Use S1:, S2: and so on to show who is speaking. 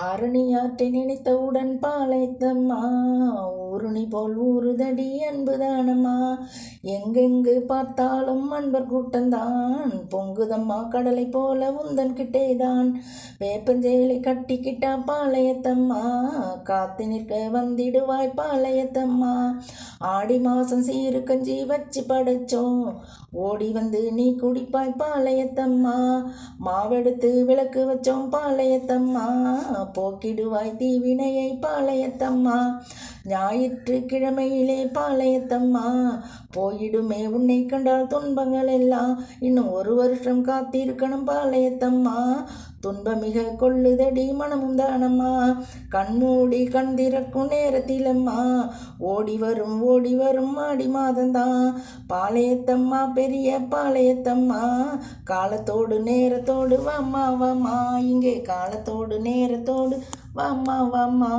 S1: ஆரணியாற்றை நினைத்தவுடன் பாலைத்தம்மா கருணை போல் ஊறுதடி அன்புதானம்மா எங்கெங்கு பார்த்தாலும் அன்பர் கூட்டந்தான். பொங்குதம்மா கடலை போல உந்தன் கிட்டேதான். வேப்பஞ்சேலை கட்டிக்கிட்டா பாளையத்தம்மா. காத்து நிற்க வந்திடுவாய் பாளையத்தம்மா. ஆடி மாசம் சீரு கஞ்சி வச்சு படைச்சோம். ஓடி வந்து நீ குடிப்பாய் பாளையத்தம்மா. மாவெடுத்து விளக்கு வச்சோம் பாளையத்தம்மா. போக்கிடுவாய் தீவினையை பாளையத்தம்மா. ஞாயிற்றுக்கிழமையிலே பாளையத்தம்மா. போயிடுமே உன்னை கண்டால் துன்பங்கள் எல்லாம். இன்னும் ஒரு வருஷம் காத்திருக்கணும் பாளையத்தம்மா. துன்பமிக கொள்ளுதடி மனமும் தானம்மா. கண்மூடி கண் திறக்கும் நேரத்திலம்மா. ஓடி வரும் ஓடி வரும் ஆடி மாதந்தான் பாளையத்தம்மா பெரிய பாளையத்தம்மா. காலத்தோடு நேரத்தோடு வாம்மா வாம்மா. இங்கே காலத்தோடு நேரத்தோடு வாம்மா வாம்மா.